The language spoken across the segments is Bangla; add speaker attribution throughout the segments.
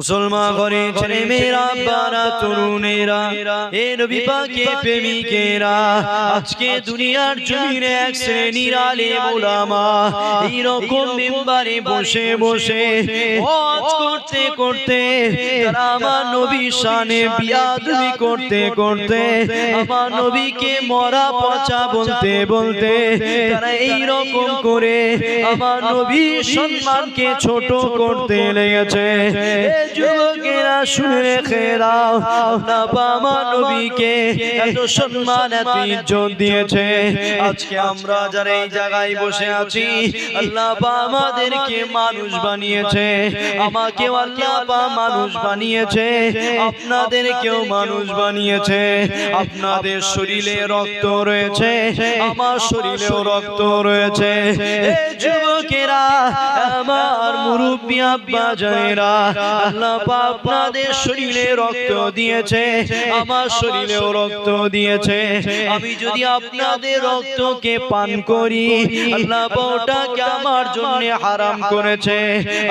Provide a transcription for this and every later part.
Speaker 1: মুসলমান ঘরে ছেলে মেয়েরা বারা তরুণেরা। এ নবী পাকে প্রেমিকেরা আজকে দুনিয়ার জমিনে এক শ্রেণির আলেম ওলামা এইরকম মেম্বারে বসে বসে ওয়াজ করতে করতে তারা আমার নবী শানে বিয়াদবি করতে করতে আমার নবীকে মরা পচা বলতে বলতে তারা এই রকম করে আমার নবীর সম্মানকে ছোট করতে লেগেছে। যুবকেরা শুনে পাক নবীকে এত সম্মান, এত ইজ্জত দিয়েছে। আজকে আমরা যারা এই জায়গায় বসে আছি, আল্লাহ পাক আমাদেরকে মানুষ বানিয়েছে। আল্লাহ পাক মানুষ বানিয়েছে, আপনাদেরকেও মানুষ বানিয়েছে। আপনাদের শরীরে রক্ত রয়েছে, আমার শরীরেও রক্ত রয়েছে। যুবকেরা, আমার মুরব্বী আব্বা আল্লাহ আপনাদের শরীরে রক্ত দিয়েছে আমার শরীরেও রক্ত দিয়েছে। আমি যদি আপনাদের রক্তকে পান করি আল্লাহ ওটাকে আমার জন্য হারাম করেছে।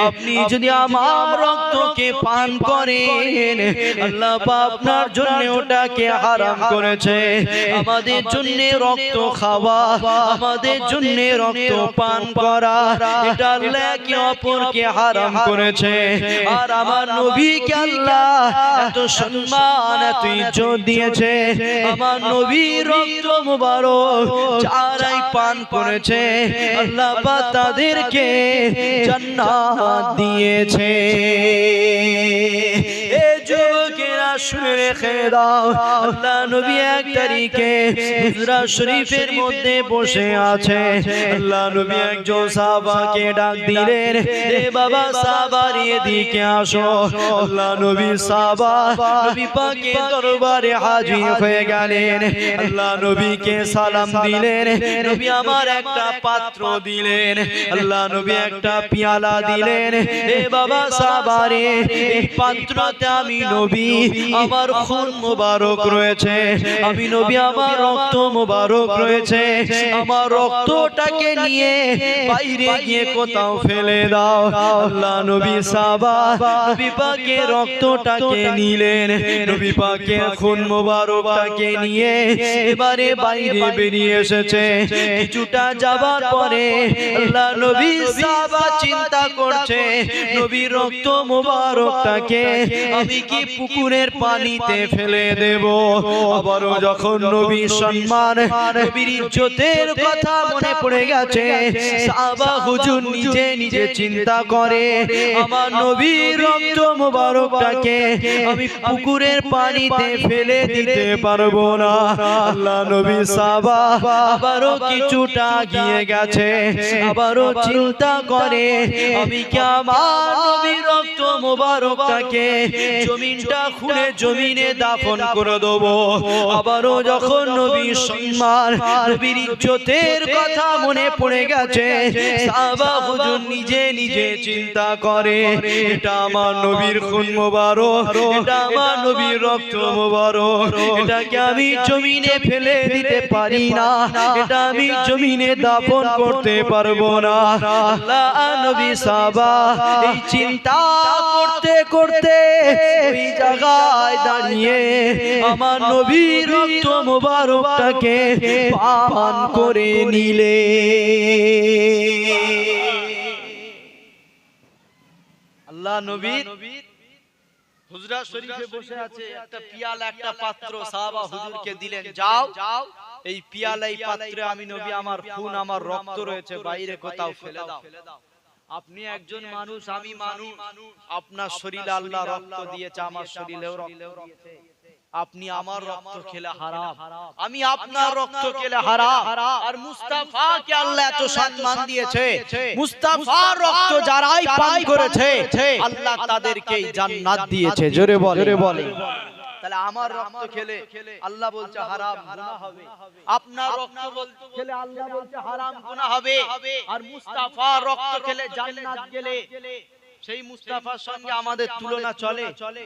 Speaker 1: আপনি যদি আমার রক্তকে পান করেন আল্লাহ আপনার জন্য ওটাকে হারাম করেছে। আমাদের জন্য রক্ত খাওয়া আমাদের জন্য রক্ত পান করা এটা আল্লাহ অপরকে হারাম করেছে। আর আমার নবীকে আল্লাহ এত সম্মান এত ইজ্জত দিয়েছে। আমার নবীর রক্ত মুবারক যারাই পান করেছে আল্লাহ তাদেরকে জান্নাত দিয়েছে। শুনে আল্লাহ নবী এক তারিখে হুজরা শরীফের মধ্যে বসে আছে। আল্লাহ নবী একজন সাহাবাকে ডাক দিলেন, এ বাবা সাহাবার এদিকে আসো। আল্লাহ নবী সাহাবা নবী পাকের দরবারে হাজির হয়ে গেলেন। আল্লাহ নবীকে সালাম দিলেন। নবী আমার একটা পাত্র দিলেন। আল্লাহ নবী একটা পিয়ালা দিলেন। এ বাবা সাহাবারে এই পাত্রতে আমি নবী আমার খুন মোবারক রয়েছে। আমি নবী, আমার রক্ত মোবারক রয়েছে। আমার রক্তটাকে নিয়ে বাইরে গিয়ে কোথাও ফেলে দাও। আল্লাহ নবী সাবা নবী পাকে রক্তটাকে নিলেন। নবী পাকে খুন মোবারকটাকে নিয়ে এবারে বাইরে বেরিয়ে এসেছে। কিছুটা যাবার পরে আল্লাহ নবী সাবা চিন্তা করছে, নবীর রক্ত মোবারকটাকে আমি কি পুকুরের পানিতে ফেলে দেব। আবারও যখন নবী সম্মান, নবীর ইজ্জতের কথা মনে পড়ে গেছে, সাহাবা হুজুর নিজে নিজে চিন্তা করে, আমার নবীর রক্ত মোবারকটাকে আমি পুকুরের পানিতে ফেলে দিতে পারব না। আল্লাহ নবী সাহাবা আবারও কিছুটা গিয়ে গেছে, আবারও চিন্তা করে, আমি কি আমার নবীর রক্ত মোবারকটাকে জমিনটা খুলে জমিনে দাফন করে দেব। আবারও যখন নবী সম্মান নবীর ইজ্জতের কথা মনে পড়ে গেছে। সাহাবা হুজুর নিজে নিজে চিন্তা করে এটা আমার নবীর খুন মোবারক। এটা আমার নবীর রক্ত মোবারক। এটাকে আমি জমিনে ফেলে দিতে পারি না। এটা আমি জমিনে দাফন করতে পারব না। আল্লাহ নবী সাহাবা এই চিন্তা করতে করতে ওই জায়গায় দাঁড়িয়ে আমার নবীর রক্ত মোবারকটাকে পান করে নিলে। আল্লাহ নবীর হুজরা শরীফে বসে আছে, একটা পিয়ালা, একটা পাত্র সাহাবা হুজুরকে দিলেন, যাও। যাও এই পিয়ালা এই পাত্রে আমি নবী, আমার খুন, আমার রক্ত রয়েছে, বাইরে কোথাও ফেলে দাও। আপনি একজন মানুষ আমি মানুষ। আপনার শরীরে আল্লাহ রক্ত দিয়েছে আমার শরীরেও রক্ত আপনি আমার রক্ত খেলে হারাম। আমি আপনার রক্ত খেলে হারাম। আর মুস্তাফাকে আল্লাহ এত সম্মান দিয়েছে। মুস্তাফার রক্ত যারাই পান করেছে আল্লাহ তাদেরকে জান্নাত দিয়েছে। জোরে বল জোরে বলে তাহলে আমার রক্ত খেলে আল্লাহ বলছে হারাম গুনাহ হবে। আপনার রক্ত বলতে খেলে আল্লাহ বলছে হারাম গুনাহ হবে। আর মুস্তাফা রক্ত খেলে জান্নাত গেলে সেই মুস্তাফার সঙ্গে আমাদের তুলনা চলে।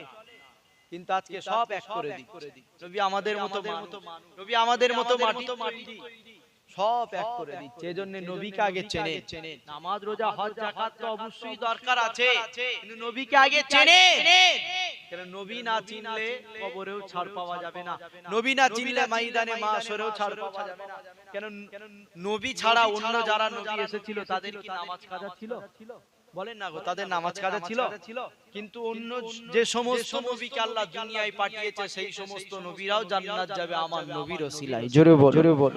Speaker 1: কিন্তু আজকে সব এক করে দিই নবী আমাদের মতো নবী আমাদের মতো মাটি। সব এক করে দিচ্ছে। এজন্য নবীকে আগে চেনে। নামাজ রোজা হজ জাকাত তো অবশ্যই দরকার আছে। কিন্তু নবীকে আগে চেনে। কেন নবী না চিনলে কবরেও ছাড় পাওয়া যাবে না। নবী না চিনলে ময়দানে মাশরেও ছাড় পাওয়া যাবে না। কেন নবী ছাড়া অন্য যারা নবী এসেছিল তাদের কি নামাজ কাজা ছিল? বলেন না গো তাদের নামাজ কাজা ছিল। কিন্তু অন্য যে সমস্ত নবীকে আল্লাহ দুনিয়ায় পাঠিয়েছে সেই সমস্ত নবীরাও জান্নাত যাবে আমার নবীর ওসিলায় জোরে বল জোরে বল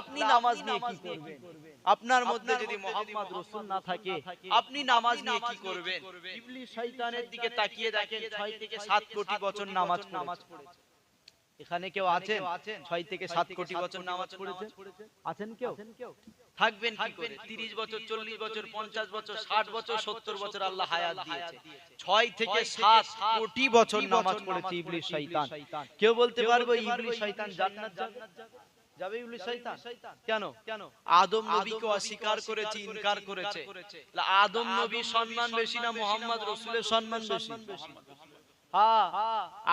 Speaker 1: আপনি নামাজ নিয়ে কি করবেন? আপনার মধ্যে যদি মোহাম্মদ রসুল না থাকে আপনি নামাজ নিয়ে কি করবেন? ইবলিস শয়তানের দিকে তাকিয়ে দেখেন 6 থেকে 7 কোটি বছর নামাজ নামাজ পড়েছে। এখানে কেউ আছেন? 6 থেকে 7 কোটি বছর নামাজ পড়েছে আছেন কেউ? থাকবেন কি করে? 30 বছর 40 বছর 50 বছর 60 বছর 70 বছর আল্লাহ হায়াত দিয়েছে। 6 থেকে 7 কোটি বছর নামাজ পড়েছে ইবলিস শয়তান। কেউ বলতে পারবে ইবলিস শয়তান জান্নাত যাবে? যাবে শয়তান। কেন? কেন? আদম নবীকে অস্বীকার করেছে ইনকার করেছে। আদম নবীর সম্মান বেশি না মোহাম্মদ রসুলের সম্মান বেশি।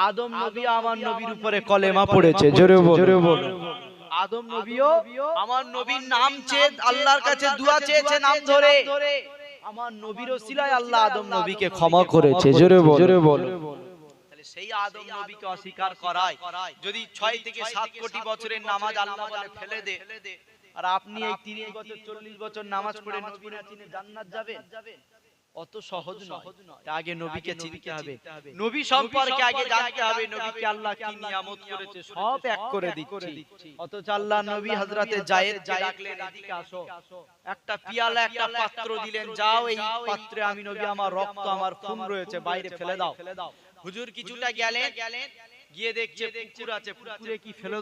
Speaker 1: আদম নবী আমার নবীর উপরে কলেমা পড়েছে জোরে বল আদম নবীও আমার নবীর নাম চেয়ে আল্লাহর কাছে দোয়া চেয়েছে নাম ধরে। আমার নবীর ওসিলায় আল্লাহ আদম নবীকে ক্ষমা করেছে জোরে বল জোরে বল তাহলে সেই আদম নবীকে অস্বীকার করায়। যদি ছয় থেকে সাত কোটি বছরের নামাজ আল্লাহ বলে ফেলে দে। আর আপনি এই তিরিশ বছর চল্লিশ বছর নামাজ পড়ে জান্নাত যাবেন। অত সহজ নয়। আগে নবীকে চিনতে হবে। নবী সম্পর্কে আগে জানতে হবে। নবীকে আল্লাহ কি নিয়ামত করেছে সব এক করে দিচ্ছি। অথচ আল্লাহ নবী হযরতে জায়েদ ডাকলেন এদিকে আসো। একটা পিয়ালা একটা পাত্র দিলেন যাও এই পাত্রে আমি নবী আমার রক্ত আমার খুন রয়েছে বাইরে ফেলে দাও হুজুর কিছুটা গেলেন গিয়ে দেখছে পুকুর আছে পুকুরে কি ফেলে